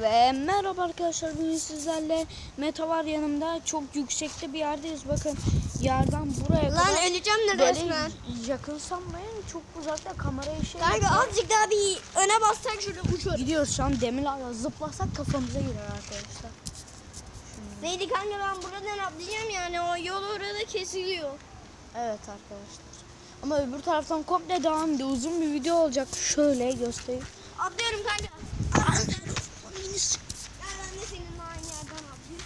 Ve merhaba arkadaşlar bugün sizlerle Meta var yanımda çok yüksekte bir yerdeyiz bakın yerden buraya Lan kadar öleceğim de böyle resmen. yakınsam ben çok uzakta kamerayı şey Kanka azıcık daha bir öne bassak şöyle uçuyoruz. gidiyoruz şu an demirlerle zıplasak kafamıza girer arkadaşlar. Neydi kanka ben buradan atlayacağım yani o yol orada kesiliyor. Evet arkadaşlar. Ama öbür taraftan komple devam ediyor. Uzun bir video olacak. Şöyle göstereyim. Atlıyorum kanka. Atlıyorum. Gel ben de seninle aynı yerden atlayayım.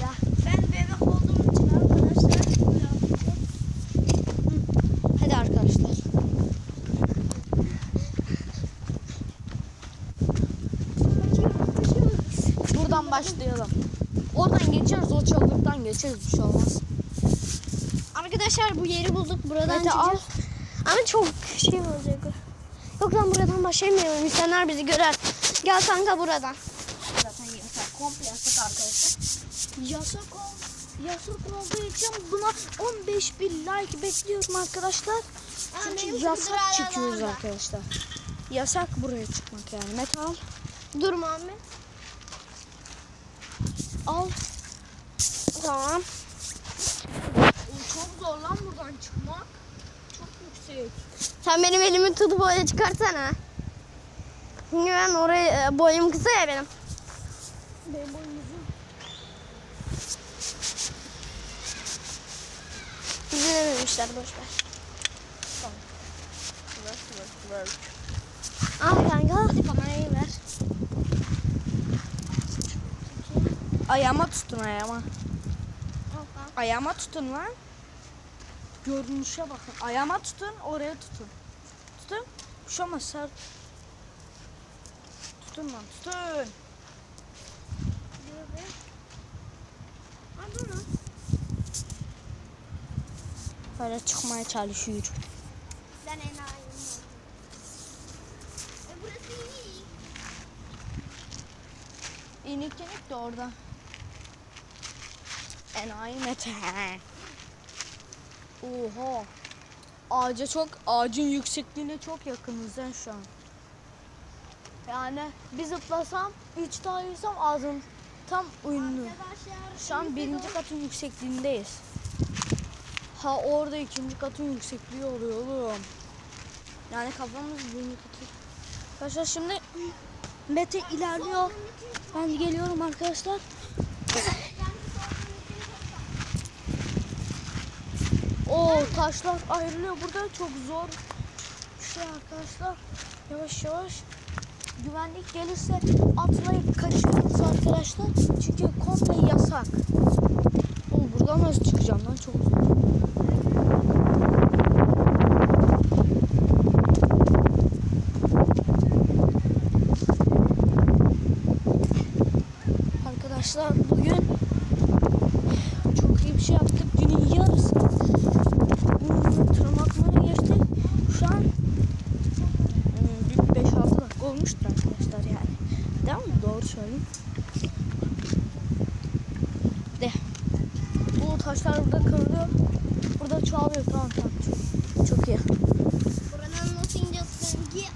Ya. Ben bebek olduğum için arkadaşlar. Hadi arkadaşlar. Buradan başlayalım. Oradan geçeriz, o çalılıktan geçeriz bir şey olmaz. Arkadaşlar bu yeri bulduk. Buradan al. çıkacağız. Ama çok şey olacak. Yok lan buradan başlamayalım. İnsanlar bizi görer. Gel kanka buradan. Zaten yasak, komple yasak arkadaşlar. Yasak ol. Yasak olduğu için buna 15 bin like bekliyorum arkadaşlar. benim Çünkü yasak çıkıyoruz arkadaşlar. Yasak buraya çıkmak yani. Metal Dur Muhammed. al. Tamam. Çok zor lan buradan çıkmak. Çok yüksek. Sen benim elimi tutup böyle çıkartsana. Çünkü ben oraya e, boyum kısa ya benim. Benim boyum uzun. Bizi dememişler boş ver. Al kanka hadi kamerayı ver. Ayağıma tutun ayağıma. Ayağıma tutun lan. Görünüşe bakın. Ayağıma tutun, oraya tutun. Tutun. Bir şey olmaz sert. Tutun lan, tutun. Böyle çıkmaya çalışıyor. Ben enayiyim. E burası iyi. İnik inik de orada. Enayi Mete. Oha. Ağaca çok, ağacın yüksekliğine çok yakınız şu an. Yani bir zıplasam, üç daha yüzsem ağzım tam. Arkadaşlar. Şu an birinci katın yüksekliğindeyiz. Ha orada ikinci katın yüksekliği oluyor oğlum. Yani kafamız birinci katı. Arkadaşlar şimdi Mete ilerliyor. Ben geliyorum arkadaşlar. O taşlar ayrılıyor. Burada çok zor bir şey arkadaşlar. Yavaş yavaş. Güvenlik gelirse atlayıp kaçıyoruz arkadaşlar. Çünkü komple yasak. Oğlum buradan nasıl çıkacağım lan çok zor. Arkadaşlar bugün çok iyi bir şey yaptık. Günün yarısı bunun tırmanmaya geçtik. Şu an hmm, bir 5-6 dakika olmuştur arkadaşlar yani. Değil mi? Doğru söyleyeyim. De. Bu taşlar burada kırılıyor. Burada çoğalıyor. Tamam tamam. Çok, çok iyi. Buradan nasıl ineceğiz kanki?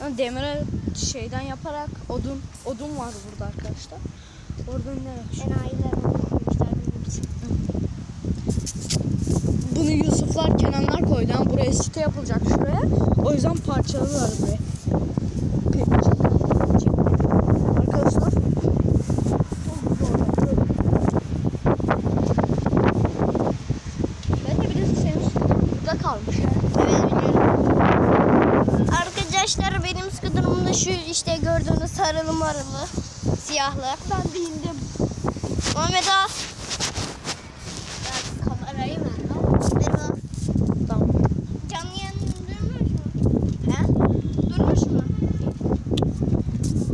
Yani demire şeyden yaparak odun odun var burada arkadaşlar. Oradan ne? Enayiler. Bunu Yusuflar, Kenanlar koydu. Yani buraya site yapılacak şuraya. O yüzden parçaladılar burayı. Peki. Arkadaşlar. Ben de birisi senin kalmış. Evet biliyorum. Arkadaşlar benim skuterımda şu işte gördüğünüz sarılı marılı siyahlı. Ben de indim. Muhammed al. kamerayı ver. Ver bana. Tamam. Canlı yayın durmuş mu? He? Durmuş mu?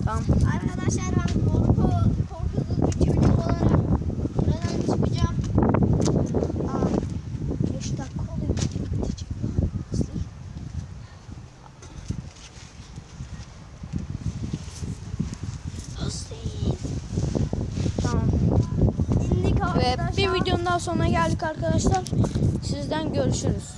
Tamam. Arkadaşlar ben korku, korkusuz bir çocuk olarak buradan çıkacağım. Aa, 5 dakika oluyor. Bitecek. Hızlı. Tamam. İndik Ve arkadaşlar. Bir videonun daha sonuna geldik arkadaşlar. Sizden görüşürüz.